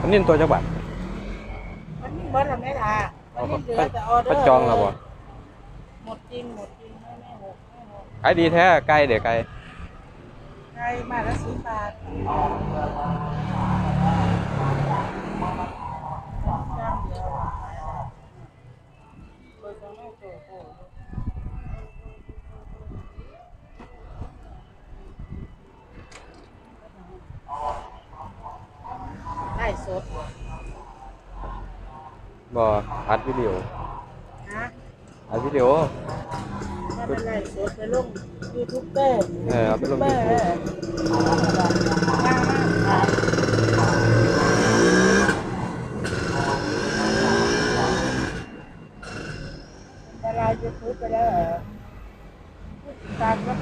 อันนี้ตัวจักบาทมันนี่เบิร์ดไม่ล่ะมันนี่เหลือแต่ออเดอเขาร์จองแล้วบ่หมดจริงหมดจริงไม่ไม่หกไม่หกขายดีแท้ไก่เดี๋ยวไก่ไก่มาละสิบบาทจ้างเดียวเลยจะไม่โตโต ได้สดบ่อัดวิดีโอนะอัดวิดีโอถ้าเป็นไรสดไปลงยูทูบเบอร์เออเอาไปลงเบอ YouTube ร์มากมากดารายูทูบไปแล้วเหรอผู้ติดตามก็